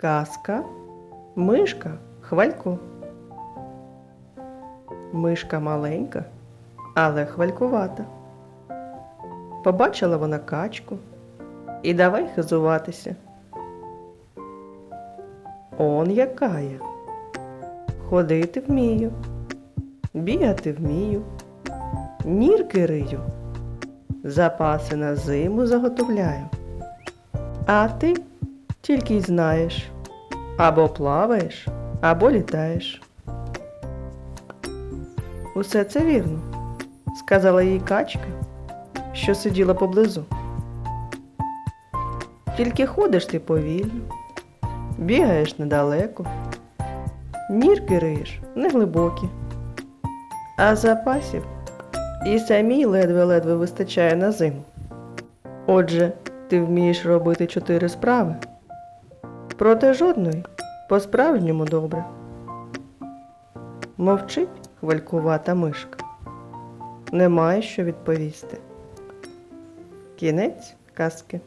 Казка, мишка, хвалько. Мишка маленька, але хвалькувата. Побачила вона качку і давай хизуватися. Он яка я. Ходити вмію, бігати вмію, нірки рию, запаси на зиму заготовляю. А ти тільки й знаєш або плаваєш, або літаєш. Усе це вірно, сказала їй качка, що сиділа поблизу. Тільки ходиш ти повільно, бігаєш недалеко, нірки риєш неглибокі, а запасів і самій ледве-ледве вистачає на зиму. Отже, ти вмієш робити чотири справи, проте жодної по-справжньому добре. Мовчить хвалькувата мишка. Немає що відповісти. Кінець казки.